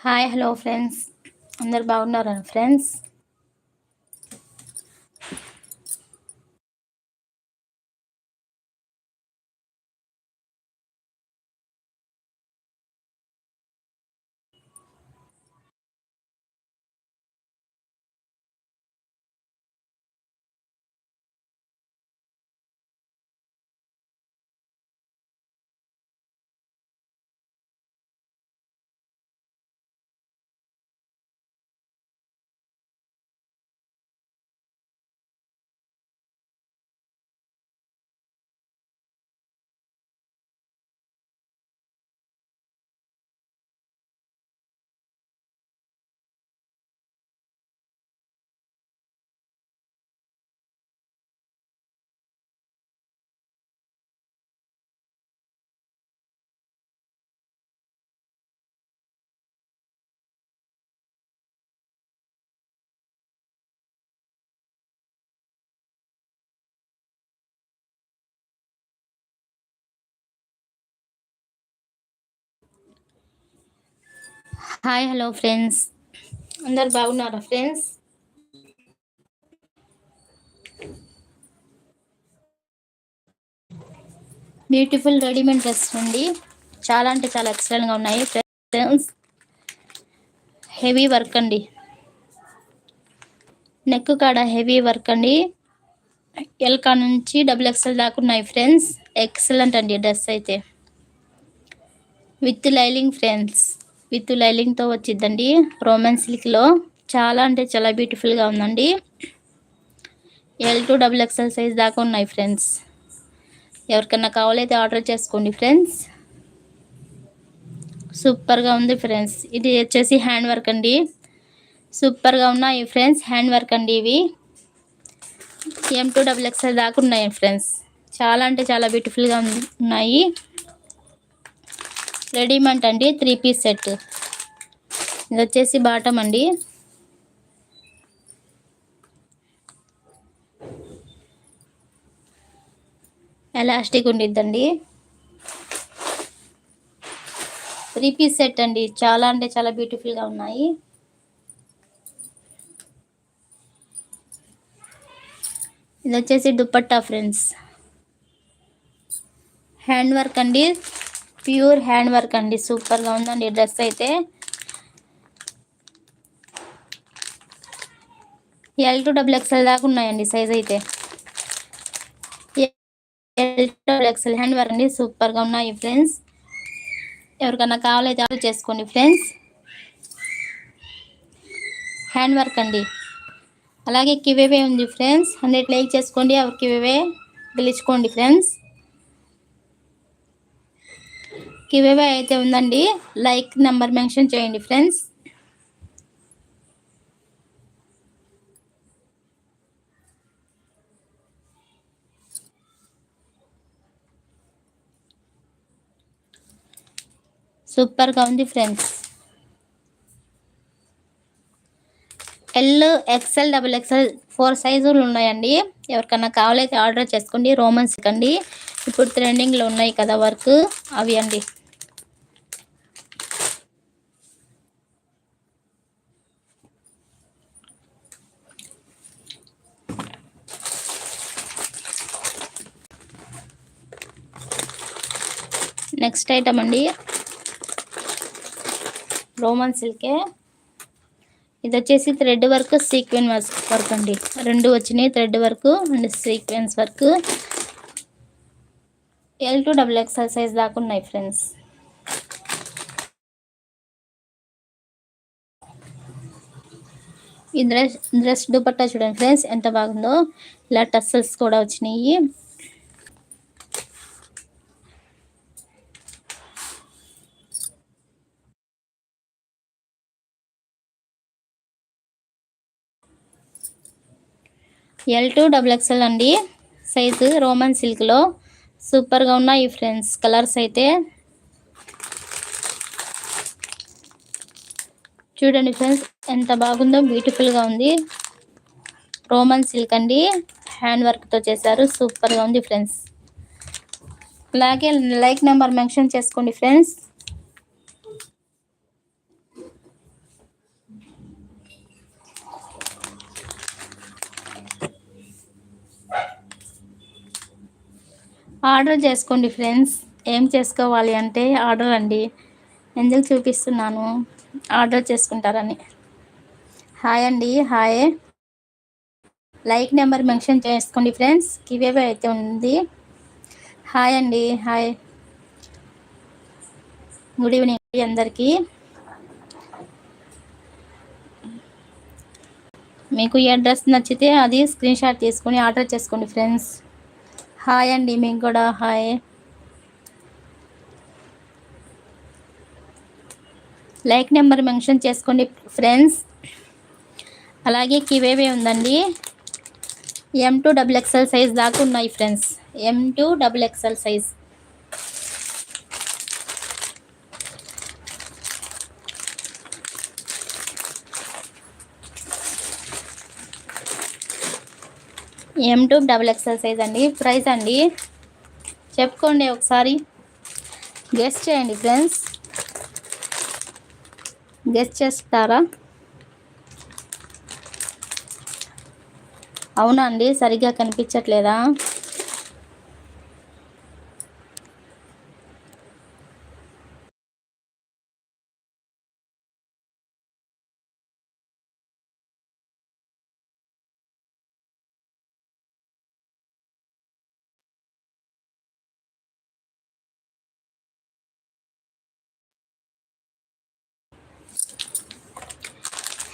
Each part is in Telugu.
హాయ్ హలో ఫ్రెండ్స్ అందరు బాగున్నారా ఫ్రెండ్స్ హాయ్ హలో ఫ్రెండ్స్. అందరు బాగున్నారా ఫ్రెండ్స్? బ్యూటిఫుల్ రెడీమేడ్ డ్రెస్ అండి. చాలా అంటే చాలా ఎక్సలెంట్గా ఉన్నాయి ఫ్రెండ్స్. హెవీ వర్క్ అండి. నెక్ కాడ హెవీ వర్క్ అండి. ఎల్కా నుంచి డబుల్ ఎక్స్ఎల్ దాకా ఉన్నాయి ఫ్రెండ్స్. ఎక్సలెంట్ అండి డ్రెస్ అయితే. With lining friends. విత్ లైలింగ్తో వచ్చిందండి రోమన్ సిల్క్లో చాలా అంటే చాలా బ్యూటిఫుల్గా ఉందండి. L to double XL size దాకా ఉన్నాయి ఫ్రెండ్స్. ఎవరికన్నా కావాలైతే ఆర్డర్ చేసుకోండి ఫ్రెండ్స్. సూపర్గా ఉంది ఫ్రెండ్స్. ఇది వచ్చేసి హ్యాండ్ వర్క్ అండి. సూపర్గా ఉన్నాయి ఫ్రెండ్స్ హ్యాండ్ వర్క్ అండి ఇవి. ఎం టూ డబుల్ ఎక్స్ఎల్ దాకా ఉన్నాయి ఫ్రెండ్స్. చాలా అంటే చాలా బ్యూటిఫుల్గా ఉన్నాయి. రెడీమేడ్ అండి త్రీ పీస్ సెట్. ఇది వచ్చేసి బాటమ్ అండి. ఎలాస్టిక్ ఉండిద్దండి. త్రీ పీస్ సెట్ అండి చాలా అంటే చాలా బ్యూటిఫుల్గా ఉన్నాయి. ఇది వచ్చేసి దుప్పట్టా ఫ్రెండ్స్. హ్యాండ్ వర్క్ అండి. ప్యూర్ హ్యాండ్ వర్క్ అండి. సూపర్గా ఉందండి డ్రెస్ అయితే. ఎల్ టు డబుల్ ఎక్స్ఎల్ దాకా ఉన్నాయండి సైజ్ అయితే. L to double XL hand work అండి. సూపర్గా ఉన్నాయి ఫ్రెండ్స్. ఎవరికన్నా కావాలైతే ఆర్డర్ చేసుకోండి ఫ్రెండ్స్. హ్యాండ్ వర్క్ అండి. అలాగే కివేవే ఉంది ఫ్రెండ్స్. హండ్రెడ్ లైక్ చేసుకోండి. ఎవరికి కివేవే గెలుచుకోండి ఫ్రెండ్స్. కివేవే అయితే ఉందండి లైక్ నెంబర్ మెన్షన్ చేయండి ఫ్రెండ్స్ సూపర్గా ఉంది friends L XL double XL four సైజులు ఉన్నాయండి. ఎవరికన్నా కావాలైతే ఆర్డర్ చేసుకోండి రోమన్స్ అండి ఇప్పుడు ట్రెండింగ్లో ఉన్నాయి కదా వర్క్ అవి అండి. నెక్స్ట్ ఐటమ్ అండి. రోమన్ సిల్కే. ఇది వచ్చేసి థ్రెడ్ వర్క్ సీక్వెన్ వర్క్ అండి. రెండు వచ్చినాయి thread work and sequins work. L to double XL size దాకా ఉన్నాయి ఫ్రెండ్స్. ఈ డ్రెస్ డ్రెస్ దుపట్టా చూడండి ఫ్రెండ్స్ ఎంత బాగుందో. ఇలా టస్సల్స్ కూడా వచ్చినాయి. ఎల్ టూ డబుల్ ఎక్స్ఎల్ అండి. సైజు రోమన్ సిల్క్లో సూపర్గా ఉన్నాయి ఫ్రెండ్స్ కలర్స్ అయితే. చూడండి ఫ్రెండ్స్ ఎంత బాగుందో బ్యూటిఫుల్గా ఉంది. రోమన్ సిల్క్ అండి. హ్యాండ్ వర్క్తో చేశారు. సూపర్గా ఉంది ఫ్రెండ్స్ అలాగే లైక్ నెంబర్ మెన్షన్ చేసుకోండి ఫ్రెండ్స్ ఆర్డర్ చేసుకోండి ఫ్రెండ్స్. ఏం చేసుకోవాలి అంటే ఆర్డర్ అండి. ఎందుకు చూపిస్తున్నాను. ఆర్డర్ చేసుకుంటారని. హాయ్ అండి. హాయ్. లైక్ నెంబర్ మెన్షన్ చేసుకోండి ఫ్రెండ్స్. కివేవే అయితే ఉంది. హాయ్ అండి. హాయ్. గుడ్ ఈవినింగ్ అందరికీ. మీకు ఈ అడ్రస్ నచ్చితే అది స్క్రీన్ షాట్ తీసుకొని ఆర్డర్ చేసుకోండి ఫ్రెండ్స్. హాయ్ అండి మేము కూడా హాయ్. లైక్ నెంబర్ మెన్షన్ చేసుకోండి ఫ్రెండ్స్. అలాగే కివేవే ఉందండి. M to double XL size దాకా ఉన్నాయి friends. M to double XL size M to double XL size అండి. ప్రైస్ అండి. చెప్పుకోండి ఒకసారి. గెస్ట్ చేయండి ఫ్రెండ్స్ గెస్ట్ చేస్తారా? అవునా అండి. సరిగ్గా కనిపించట్లేదా?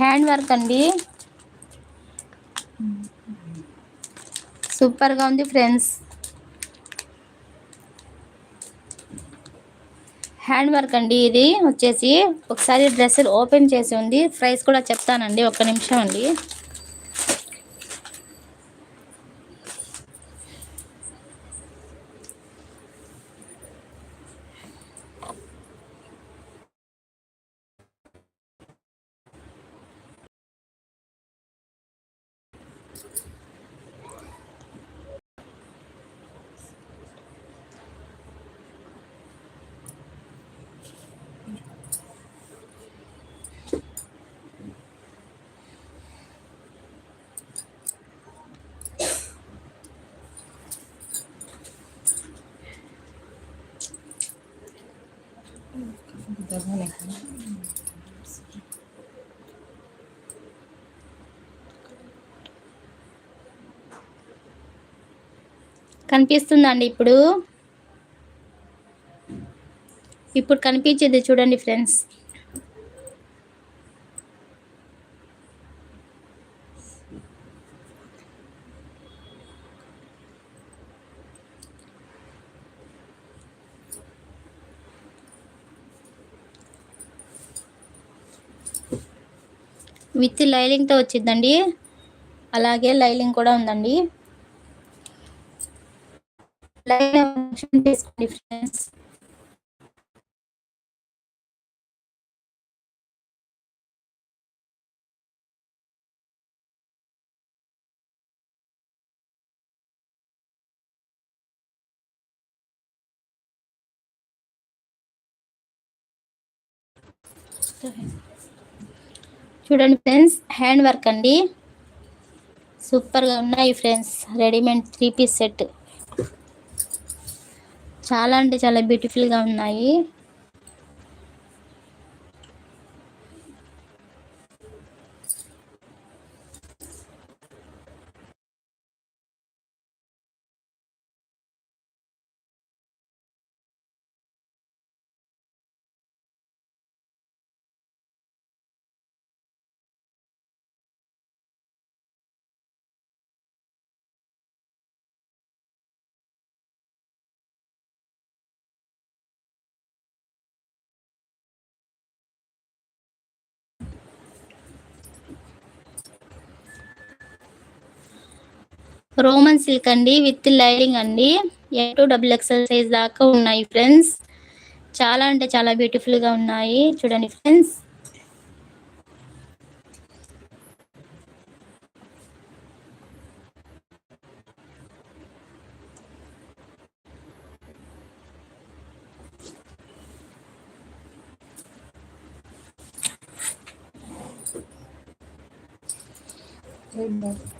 హ్యాండ్ వర్క్ అండి. సూపర్గా ఉంది ఫ్రెండ్స్. హ్యాండ్ వర్క్ అండి ఇది. వచ్చేసి ఒకసారి డ్రెస్ ఓపెన్ చేసి ఉంది. ప్రైస్ కూడా చెప్తానండి. ఒక్క నిమిషం అండి. కనిపిస్తుందండి ఇప్పుడు. ఇప్పుడు కనిపించేది చూడండి ఫ్రెండ్స్. విత్ లైలింగ్తో వచ్చిందండి. అలాగే లైలింగ్ కూడా ఉందండి. లైన్ చేసుకోండి ఫ్రెండ్స్. చూడండి ఫ్రెండ్స్ హ్యాండ్ వర్క్ అండి. సూపర్గా ఉన్నాయి friends readymade three piece set. చాలా అంటే చాలా బ్యూటిఫుల్గా ఉన్నాయి. రోమన్ సిల్క్ అండి విత్ లైనింగ్ అండి. ఎటు డబుల్ ఎక్సెల్ సైజ్ దాకా ఉన్నాయి ఫ్రెండ్స్. చాలా అంటే చాలా బ్యూటిఫుల్గా ఉన్నాయి. చూడండి ఫ్రెండ్స్. Thank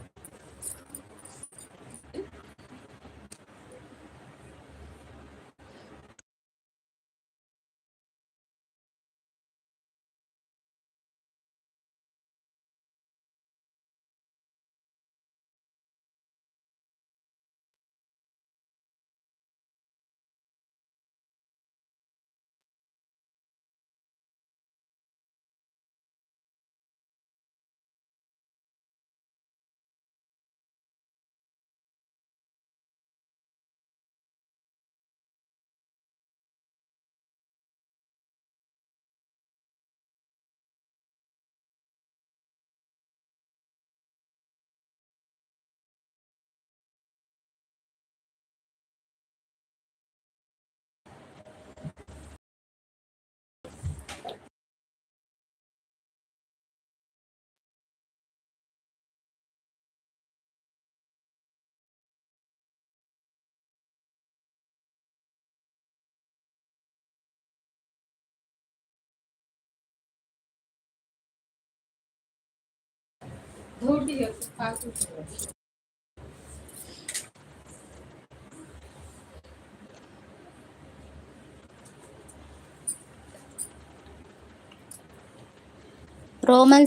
రోమన్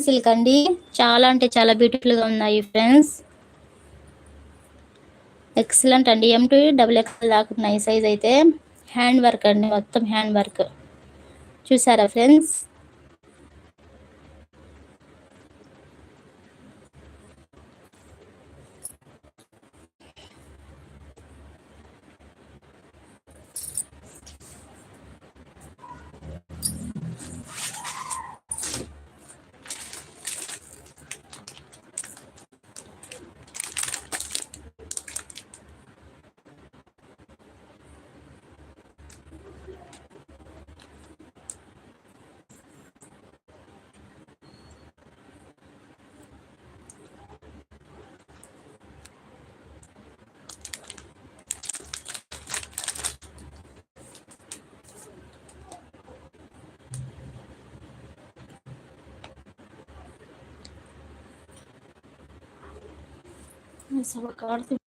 సిల్క్ అండి. చాలా అంటే చాలా బ్యూటిఫుల్గా ఉన్నాయి ఫ్రెండ్స్ ఎక్సలెంట్ అండి. ఎం టూ డబుల్ ఎక్స్ఎల్ దాకా ఉన్నాయి సైజ్ అయితే. హ్యాండ్ వర్క్ అండి మొత్తం హ్యాండ్ వర్క్ చూసారా friends Me a acabarte. Este